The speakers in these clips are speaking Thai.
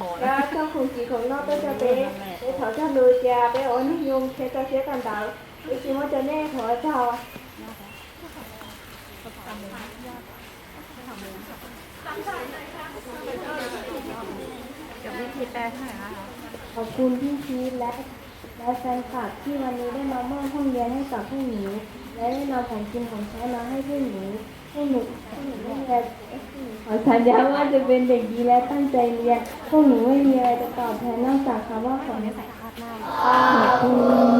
và trong không chỉ ของนอกก็จะเป็นเป็นเขาจะดูจะเป็นโอ้นิยมเชื่อจะเชื่อกันดาวอีกทีมันจะแน่ขอเจ้าขอบคุณพี่ชีและ และแฟนคลับที่วันนี้ได้มามอบห้องเรียนให้กับพวกหนูและได้นำของกินของใช้มาให้พวกหนูพวกหนูพวกหนูไม่มีอะไรขอสัญญาว่าจะเป็นเด็กดีและตั้งใจเรียนพวกหนูไม่มีอะไรจะตอบแทนนอกจากคำว่าขอบคุณขอบคุ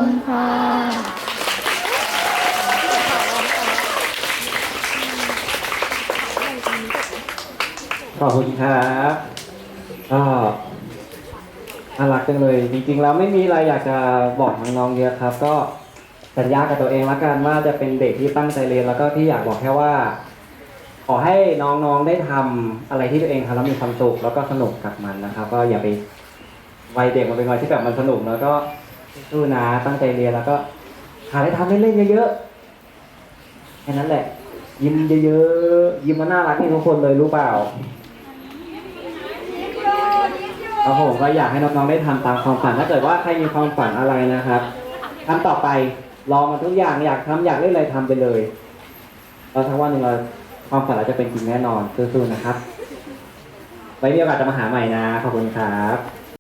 ณค่ะขอบคุณครับก็ น่ารักจังเลยจริงๆแล้วไม่มีอะไรอยากจะบอกน้องๆเยอะครับ ก็สัญญากับตัวเองละกันว่าจะเป็นเด็กที่ตั้งใจเรียนแล้วก็ที่อยากบอกแค่ว่า ขอให้น้องๆได้ทำอะไรที่ตัวเองทำแล้วมีความสุขแล้วก็สนุกกับมันนะครับ ก็อย่าไปวัยเด็กมันเป็นวัยที่แบบมันสนุกแล้วก็สู้นะตั้งใจเรียนแล้วก็ หาอะไรทำเล่นๆเยอะๆแค่นั้นแหละ ยิ้มเยอะๆยิ้มมาน่ารักที่ทุกคนเลยรู้เปล่า ครับผมก็อยากให้น้องๆได้ทำตามความฝัน ถ้าเกิดว่าใครมีความฝันอะไรนะครับทำต่อไปลองมาทุกอย่างอยากทำอยากเล่นอะไรทำไปเลยเราทั้งวันหนึ่งเราความฝันเราจะเป็นจริงแน่นอนสู้ๆนะครับ ไว้มีโอกาสจะมาหาใหม่นะขอบคุณครับ